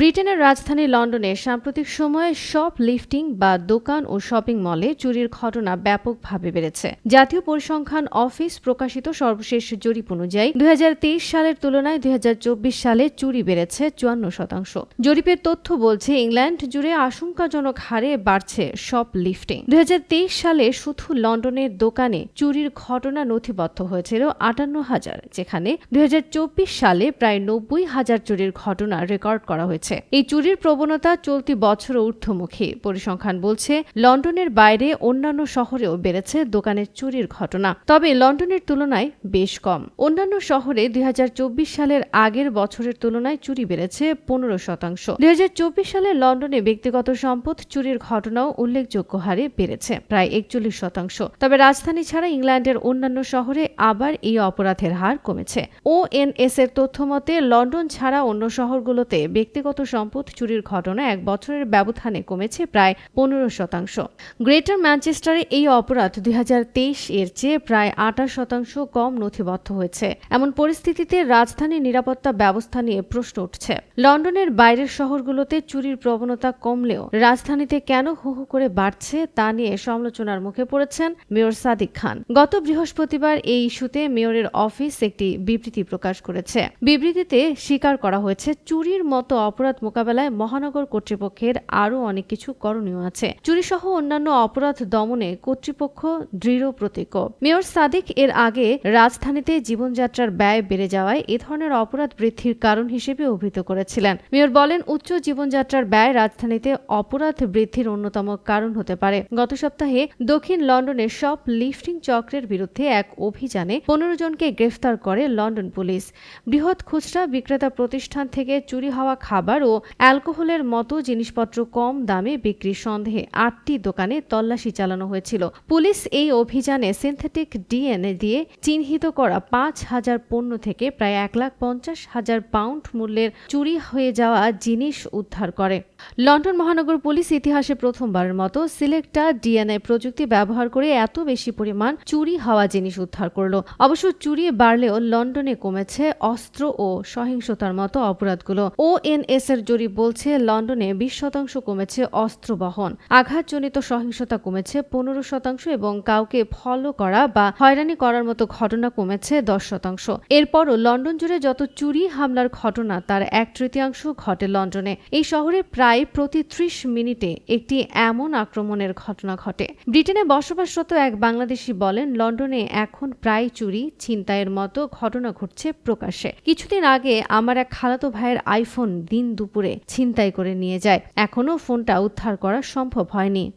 ব্রিটেনের রাজধানী লন্ডনে সাম্প্রতিক সময়ে শপ লিফটিং বা দোকান ও শপিং মলে চুরির ঘটনা ব্যাপকভাবে বেড়েছে। জাতীয় পরিসংখ্যান অফিস প্রকাশিত সর্বশেষ জরিপ অনুযায়ী, দুই হাজার তেইশ সালের তুলনায় দুই হাজার চব্বিশ সালে চুরি বেড়েছে চুয়ান্ন শতাংশ। জরিপের তথ্য বলছে, ইংল্যান্ড জুড়ে আশঙ্কাজনক হারে বাড়ছে শপ লিফটিং। দুই হাজার তেইশ সালে শুধু লন্ডনের দোকানে চুরির ঘটনা নথিবদ্ধ হয়েছিল আটান্ন হাজার, যেখানে দুই হাজার চব্বিশ সালে প্রায় নব্বই হাজার চুরির ঘটনা রেকর্ড করা হয়েছে। এই চুরির প্রবণতা চলতি বছর ঊর্ধ্বমুখী। পরিসংখ্যান বলছে, লন্ডনের বাইরে অন্যান্য শহরেও বেড়েছে দোকানের চুরির ঘটনা। তবে লন্ডনের তুলনায় বেশ কম। অন্যান্য শহরে দুই সালের আগের বছরের তুলনায় চুরি বেড়েছে পনেরো শতাংশ। দুই সালে লন্ডনে ব্যক্তিগত সম্পদ চুরির ঘটনাও উল্লেখযোগ্য হারে বেড়েছে, প্রায় একচল্লিশ শতাংশ। তবে রাজধানী ছাড়া ইংল্যান্ডের অন্যান্য শহরে আবার এই অপরাধের হার কমেছে। ওএনএস এর তথ্য মতে, লন্ডন ছাড়া অন্য শহরগুলোতে ব্যক্তিগত সম্পদ চুরির ঘটনা এক বছরের ব্যবধানে কমেছে প্রায় পনেরো শতাংশ। গ্রেটার ম্যানচেস্টারে এই অপরাধ দুই হাজার তেইশ এর চেয়ে প্রায় আঠাশ শতাংশ কম নথিবদ্ধ হয়েছে। এমন পরিস্থিতিতে রাজধানীর নিরাপত্তা ব্যবস্থা নিয়ে প্রশ্ন উঠছে। লন্ডনের বাইরের শহরগুলোতে চুরির প্রবণতা কমলেও রাজধানীতে কেন হু হু করে বাড়ছে তা নিয়ে সমালোচনার মুখে পড়েছেন মেয়র সাদিক খান। গত বৃহস্পতিবার এই ইস্যুতে মেয়রের অফিস একটি বিবৃতি প্রকাশ করেছে। বিবৃতিতে স্বীকার করা হয়েছে, চুরির মতো অপরাধ মোকাবেলায় মহানগর কর্তৃপক্ষের আরও অনেক কিছু করণীয় আছে। চুরিসহ অন্যান্য অপরাধ দমনে কর্তৃপক্ষ দৃঢ় প্রতিজ্ঞ মেয়র সাদিক এর আগে রাজধানীতে জীবনযাত্রার ব্যয় বেড়ে যাওয়ায় এ ধরনের অপরাধ বৃদ্ধির কারণ হিসেবে অভিহিত করেছিলেন। মেয়র বলেন, উচ্চ জীবনযাত্রার ব্যয় রাজধানীতে অপরাধ বৃদ্ধির অন্যতম কারণ হতে পারে। গত সপ্তাহে দক্ষিণ লন্ডনের সব লিফটিং চক্রের বিরুদ্ধে এক অভিযানে পনেরো জনকে গ্রেফতার করে লন্ডন পুলিশ। বৃহৎ খুচরা বিক্রেতা প্রতিষ্ঠান থেকে চুরি হওয়া খাবার ও অ্যালকোহলের মতো জিনিসপত্র কম দামে বিক্রির সন্দেহে আটটি দোকানে তল্লাশি চালানো হয়েছিল। পুলিশ এই অভিযানে সিনথেটিক ডিএনএ দিয়ে চিহ্নিত করা পাঁচ হাজার পণ্য থেকে প্রায় এক লাখ পঞ্চাশ হাজার পাউন্ড মূল্যের চুরি হয়ে যাওয়া জিনিস উদ্ধার করে। লন্ডন মহানগর পুলিশ ইতিহাসে প্রথমবারের মতো সিলেক্টা ডিএনএ প্রযুক্তি ব্যবহার করে এত বেশি পরিমাণ চুরি হওয়া জিনিস উদ্ধার করল। অবশ্য চুরি বাড়লেও লন্ডনে কমেছে অস্ত্র ও সহিংসতার মতো অপরাধগুলো। ওএনএস এর জরিপ বলছে, লন্ডনে বিশ শতাংশ কমেছে অস্ত্র বহন। আঘাতজনিত সহিংসতা কমেছে পনেরো শতাংশ এবং কাউকে ফলো করা বা হয়রানি করার মতো ঘটনা কমেছে দশ শতাংশ। এরপরও লন্ডন জুড়ে যত চুরি হামলার ঘটনা, তার এক তৃতীয়াংশ ঘটে লন্ডনে। এই শহরে প্রায় প্রতি ত্রিশ মিনিটে একটি এমন আক্রমণের ঘটনা ঘটে। ব্রিটেনে বসবাসরত এক বাংলাদেশি বলেন, লন্ডনে এখন প্রায় চুরি, ছিনতাইয়ের মতো ঘটনা ঘটছে প্রকাশ্যে। কিছুদিন আগে আমার এক খালাতো ভাইয়ের আইফোন দুপুরে ছিনতাই করে নিয়ে যায়। এখনও ফোনটা উদ্ধার করা সম্ভব হয়নি।